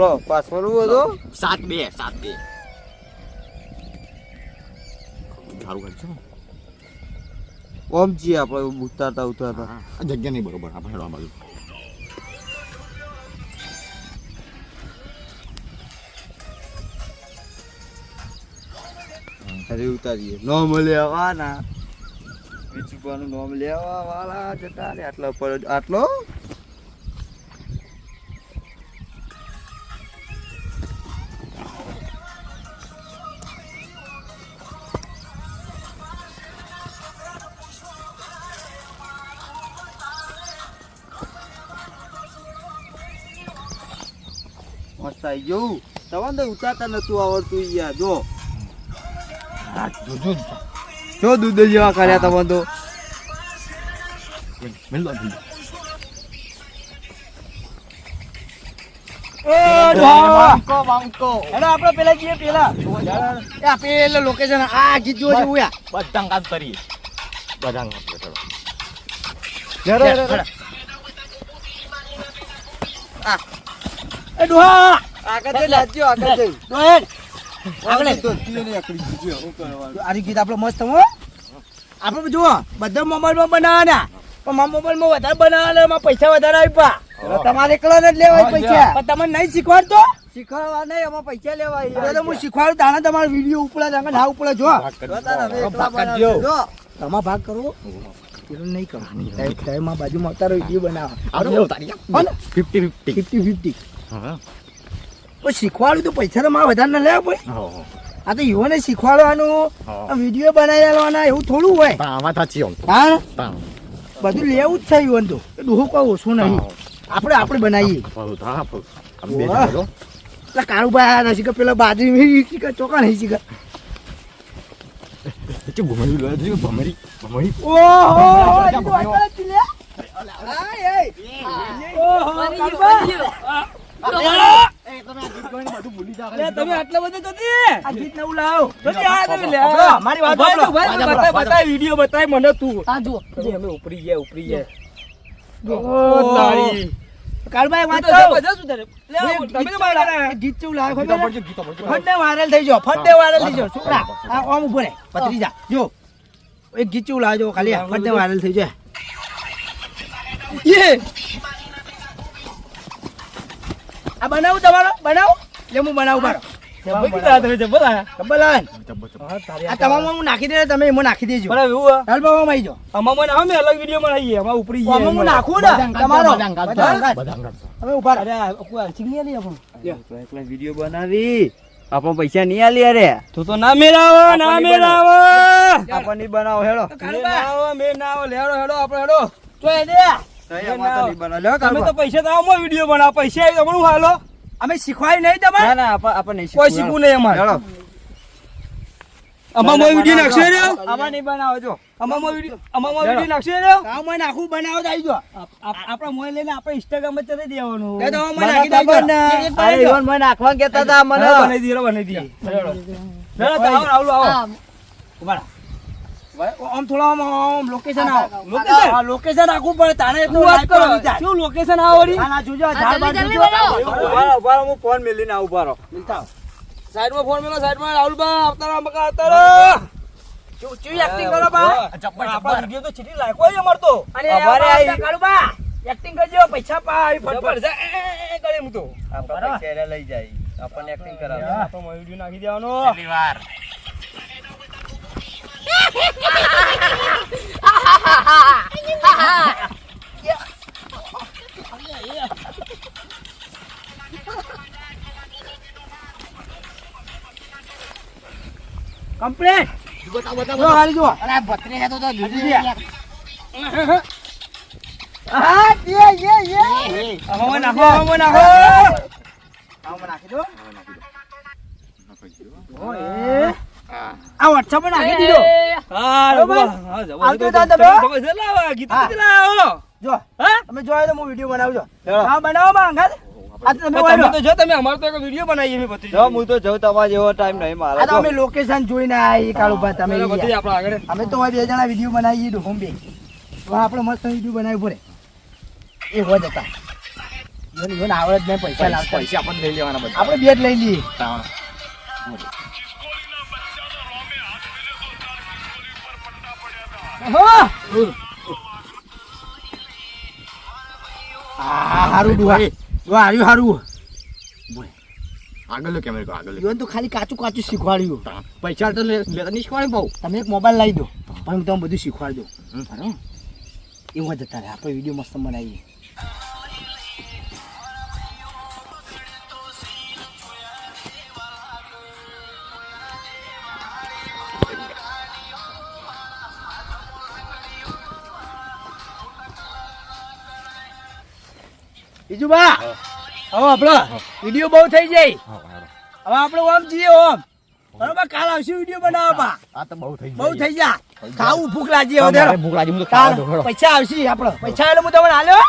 બોલો પાસ ફરવું હતો સાત બે સાત બે. સારું કરજો ઓમ જી આપણે ઉતારતા ઉતારતા. આ જગ્યા નહીં બરોબર આપણે હેડવા બાજુ. અરે ઉતારીએ. નોમ લેવાના. વિચુપાનું નોમ લેવા વાળા જતા રે આટલો પર આટલો? આવી ગયું તમને તો ઉતારતા નતું આવડતું યાર જો. જો દૂધ જેવા કર્યા તમને તો મેલ આપણે પેલા જઈએ પેલા. એ લોકેશન આ ગીત જોવા જેવું યા બધા કામ કરીએ. બધા કામ ચલો. એ ડોહા આગળ જઈ લાજ્યો આગળ જઈ ડોહેડ આગળ તો તીએ ને આકડી હું કરવાનું આરી ગીત આપણો મસ્ત હો. આપણે જુઓ બધા મોબાઈલમાં બનાવવાના પણ મારા મોબાઈલમાં વધારે બનાવવાના એમાં પૈસા વધારે આપ્યા. તમારે એકલા જ લેવા પૈસા. પણ તમને નહીં શીખવાડતો? શીખવાડવા નહીં એમાં પૈસા લેવાય. એટલે તો હું શીખવાડું તાણે તમારો વીડિયો ઉપડા જાંગા ના ઉપડા જો કરી તમારે ભાગ કરવો પેલો નહીં કરવાનું. સાહેબમાં બાજુમાં આવતા વીડિયો બનાવો. આપણે બરોબર? ઉતારીએ. હો ને? 50 50 હા શીખવાડું તો પૈસા તો મારે વધારે ના લેવા ભાઈ હો, હો. આ તો યુવાને શીખવાડવાનું હા. વીડિયો બનાવી લેવાના એવું થોડું હોય. આમાં સાચી હા? બધું લેવું જ છે યુવાન તો. એ ડોહો કોઈ ઓછું નહીં. આપણે આપણે બનાવીએ. હા. એટલે કારુભાઈ આ નથી કે પેલા બાજરી મેં શીખર ચોકા નહીં શીખર કે ભમરી લો જો ભમરી ભમરી. ઓહો હો હો તો ભાઈઓ. આગળ જ તમે આટલા બધા જતી આ ગીત નવું લાવો. જતી આ તમે લે. મારી વાત સાંભળો. બતાય, બતાય, વીડિયો બતાય મને તું આ જુઓ. અમે ઉપરી ગયા ઉપરી ગયા ઓહો. તારી. કારુભાઈ, વાત તું તો કહું. લે, હું આવો, એક તમે ગીત તો મારા ચલાવ- ગાના. એક ગીત ચેવું લાવે ખબર પડજો, ફટને વાયરલ થઈ જાઓ ફટને વાયરલ થઈ જાઓ છોકરા આ ઓમ ઊભો રે ભત્રીજા જો એક ગીત ચેવું લાવજો ખાલી ફટને વાયરલ થઈ જાય યે. આ બનાવું તમારો બનાવું લે હું બનાવું બારો જબર કીધા તમે, જબર આયા. કબલાન જબ્બર, જબ્બર. હા, તારી આ તમામ હું નાખી દે તમે એમાં નાખી દેજો બરાબર, એવું હે? હાલ બાબા આવી જાઓ આમાં મને અમે અલગ વીડિયો બનાવીએ આમાં ઉપરી ગયા આમાં હું એમાં. નાખું ને તમારો બધા અંગાત, બધા અંગાત. બધા અંગાત. હવે ઊભા રહો. અરે આ કોઈ આલસી નહીં આલી આપણને. એકલા એકલા વીડિયો બનાવી આપણને પૈસા નહીં આલી અરે તું તો ના મેળાવો ના આપણને મેળાવો આપણને બનાવો હેડો મેં ના આવો, મેં ના આવો. લેવડો, હેડો, આપડે હેડો. તો એ તમે તો પૈસા તો આમાં વીડિયો બનાવો. પૈસા આવી તમારું હાલો. અમે શીખવાય નહીં તમારે? ના ના આપણને કોઈ શીખવું. શીખવું નહીં અમારે. હેડો. આમાં મોય વીડિયો નાખશે રે આમાં નહીં બનાવો જો. આમાં મોય વીડિયો વીડિયો નાખશે રે કામ નાખું બનાવો તો આવી જાઓ આપણા મોય લઈને આપણે ઇન્સ્ટાગ્રામ પર ચડી દેવાનું. દે તો મને નાખી દેજો. અરે ઈવન મને નાખવા કહેતા હતા મને. બનાવી બનાવી આવો આવો આવો. આમ થોડા આમ આમ લોકેશન આવો. લોકેશન? હા, લોકેશન આખું પડે તાણે તો વાત કરો? આવી શું લોકેશન આવો વળી? ના, જોજો, ઝાડ બાર જોજો. ઊભા ઊભા હું ફોન મેલીને આવું, ઊભા રહો. સાઈડમાં ફોન મેલો સાઈડમાં રાહુલબા આવતારો મકા આવતારો. ચૂ- ચૂ એક્ટિંગ કરો બા. જબ્બર આપણા વિડિયો તો છીટી લાયકો હોય અમાર તો. અને અમારે આ આઈ- કાળુબા, એક્ટિંગ કરજો, પૈસા પા આવી જબ્બર ફટફટ. છે એ, ગળે એ, કરે હું તો. આપણે પૈસા લઈ જાય. આપણને એક્ટિંગ કરાવો. આપણો મોય વીડિયો નાખી દેવાનો. Complete. જો, હાલી જુઓ. હા, યે, યે, યે. આમાં નાખો આમાં નાખો આમાં નાખી દો. ઓ, એ. આ વોટ્સઅપ પર નાખી દીધો. હા બરોબર? આવતો જબર, તમે? જબર, લાવો, ગીતો લાવો. જો હા? તમે જોયો તો હું વીડિયો બનાવજો. હા બનાવો માંગા અંગાત. આ તો તમે તમે વાળો. તો જો તમે અમારો તો વીડિયો બનાવીએ અમે ભત્રીજો. જો હું તો જઉં તમારા જેવો ટાઈમ નહીં મારે આ તો અમે લોકેશન જોઈને અમે તો બે જણા વીડિયો બનાવીએ ડોહમ બે. તો આપણે મસ્ત વીડિયો બનાવી પડે એ હોય જતા. આવડે જ નહીં પૈસા પૈસા આપણે લઈ લેવાના બધા. આપણે બેટ લઈ લઈએ. હારું ડુહા. ડુહા હાર્યું હારું. આગળ લો કેમેરો આગળ લો. તો ખાલી કાચું કાચું શીખવાડ્યું. પૈસા તો લે- લેતા નહીં શીખવાડે બહુ. તમે એક મોબાઈલ લાવી દો. પણ હું તમને બધું શીખવાડી દઉં. બરાબર? એવું જતા રહે આપણે વીડિયો મસ્ત બનાવીએ. બીજું બા હવે આપણો વીડિયો બહુ થઈ જાય. હવે આપણે ઓમ જઈએ ઓમ. બરોબર કાલ આવશે વીડિયો બનાવવા આ તો બહુ થઈ બહુ થઈ જા. ખાવું ભૂખ લાગી હવે ભૂખ લાગી, હું તો. પૈસા આવશે આપણો પૈસા એટલે હું તમને હાલ્યો